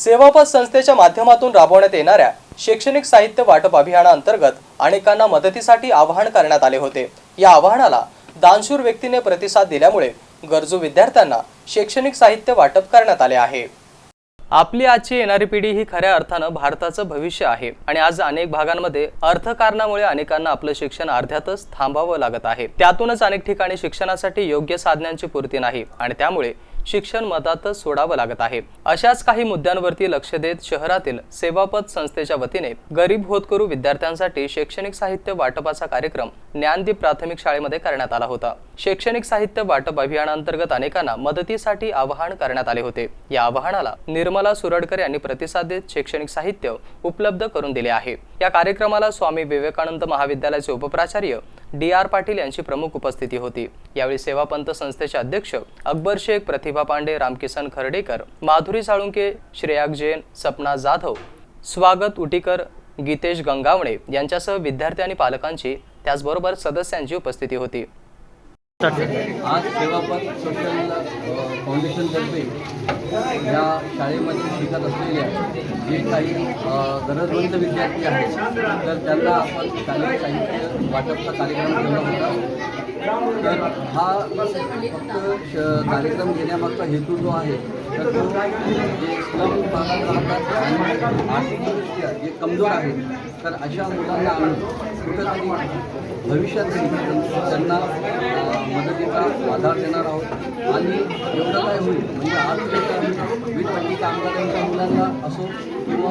सेवापद संस्थेच्या माध्यमातून राबवण्यात येणाऱ्या शैक्षणिक साहित्य वाटप अभियानाअंतर्गत अनेकांना मदतीसाठी आवाहन करण्यात आले होते. या आवाहनाला दानशूर व्यक्तीने प्रतिसाद दिल्यामुळे गरजू विद्यार्थ्यांना शैक्षणिक साहित्य वाटप करण्यात आले आहे. आपली आजची येणारी पिढी ही खऱ्या अर्थानं भारताचं भविष्य आहे आणि आज अनेक भागांमध्ये अर्थकारणामुळे अनेकांना आपलं शिक्षण अर्ध्यातच थांबावं लागत आहे. त्यातूनच अनेक ठिकाणी शिक्षणासाठी योग्य साधनांची पूर्ती नाही आणि त्यामुळे शिक्षण मतातच सोडावं लागत आहे. अशाच काही मुद्द्यांवरती लक्ष देत शहरातील सेवापद संस्थेच्या वतीने गरीब होतकरू विद्यार्थ्यांसाठी शैक्षणिक साहित्य वाटपाचा कार्यक्रम ज्ञानदीप प्राथमिक शाळेमध्ये करण्यात आला होता. शैक्षणिक साहित्य वाटप अभियानांतर्गत अनेकांना मदतीसाठी आवाहन करण्यात आले होते. या आवाहनाला निर्मला सुरडकर यांनी प्रतिसाद देत शैक्षणिक साहित्य उपलब्ध करून दिले आहे. या कार्यक्रमाला स्वामी विवेकानंद महाविद्यालयाचे उपप्राचार्य डी आर पाटील यांची प्रमुख उपस्थिती होती. यावेळी सेवापंत संस्थेचे अध्यक्ष अकबर शेख प्रतिभा पांडे रामकिसन खर्डेकर माधुरी साळुंके श्रेयाक जैन सपना जाधव स्वागत उटीकर गीतेश गंगावणे यांच्यासह विद्यार्थी आणि पालकांची त्याचबरोबर सदस्यांची उपस्थिती होती. आज सेवापत सोशल फाउंडेशनतर्फे या शाळेमध्ये शिकत असलेल्या जे काही गरजवंत विद्यार्थी आहेत तर त्यांना आपण शालेय साहित्य वाटपचा कार्यक्रम ठेवला होता. तर हा फक्त श कार्यक्रम घेण्यामागचा हेतू जो आहे तर तो जे स्लम भागात राहतात आणि आर्थिकदृष्ट्या जे कमजोर आहेत तर अशा मुलांना आम्ही कुठंतरी भविष्यात त्यांना आधार देणार आहोत. आणि एवढं काय होईल? म्हणजे आज वीटपट्टी कामगारांच्या मुलांना असो किंवा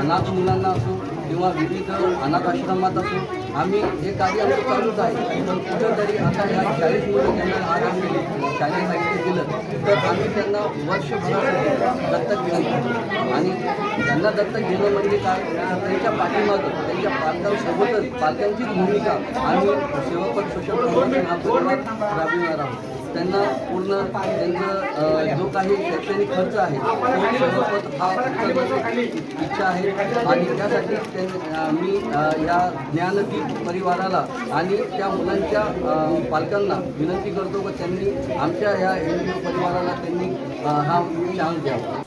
अनाथ मुलांना असो किंवा विविध अनाथ आश्रमात असो आम्ही हे कार्य आमचं चालूच आहे. पण कुठंतरी आता या चाळीस मुलं त्यांना आराम आम्ही शालेय साहित्य दिलं तर आम्ही त्यांना वर्षभरासाठी दत्तक घेऊन आणि त्यांना दत्तक घेणं म्हणजे काय? त्यांच्या पाठीमागं त्यांच्या पालकांसोबतच पालकांचीच भूमिका आम्ही सेवापद सोशल फाउंडेशन हा परिवार राबविणार आहोत. त्यांना पूर्ण त्यांचं जो काही शैक्षणिक खर्च आहे तो हा इच्छा आहे. आणि त्यासाठी मी या ज्ञानदीप परिवाराला आणि त्या मुलांच्या पालकांना विनंती करतो की त्यांनी आमच्या या एन परिवाराला त्यांनी हा चान्स द्यावा.